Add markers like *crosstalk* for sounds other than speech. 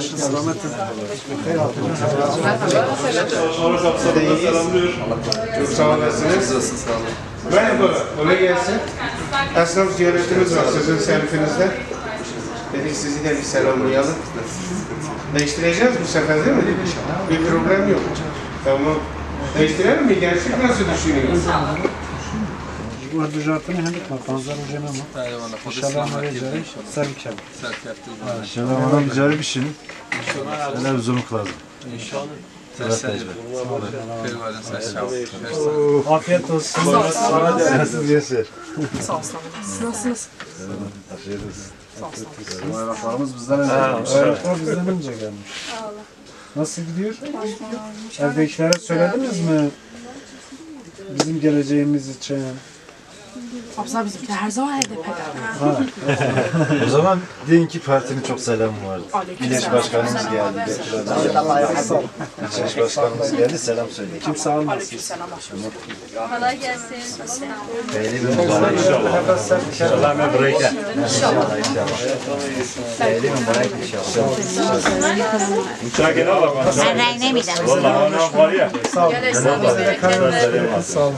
başınız selamet Sonra kapsamında selamlıyor. Çok sağ olasınız. Merhaba, kolay gelsin. Esnaf ziyaretimiz var sizin semtinizde. Dedik sizi de bir selamlayalım. Değiştireceğiz bu sefer değil mi? Bir problem yok. Tamam. Değiştirelim mi? Gerçek nasıl düşünüyorsunuz? Bu düzeltini hendik mi? Panzer hocam ama. İnşallah ne vereceğiz? Sevik şebi. İnşallah ona güzel bir şey. Hele uzunluk lazım. Afiyet olsun. Nasıl yeser? Nasılsınız? Bayraklarımız bizden önce. Bayraklar bizden önce gelmiş. Nasıl gidiyor? Evdekilere söylediniz mi? Bizim geleceğimiz için. Abla bizimkiler her zaman HDP'de. *laughs* O zaman deyin ki partinin çok selamı vardı. İleş başkanımız geldi. İleş başkanımız geldi selam söyledi. Kimse almasın. Kolay gelsin. Beyli ve mübarek inşallah. Bırakın. İnşallah inşallah. Beyli mübarek inşallah. Ben renk ne midem? Sağ olun.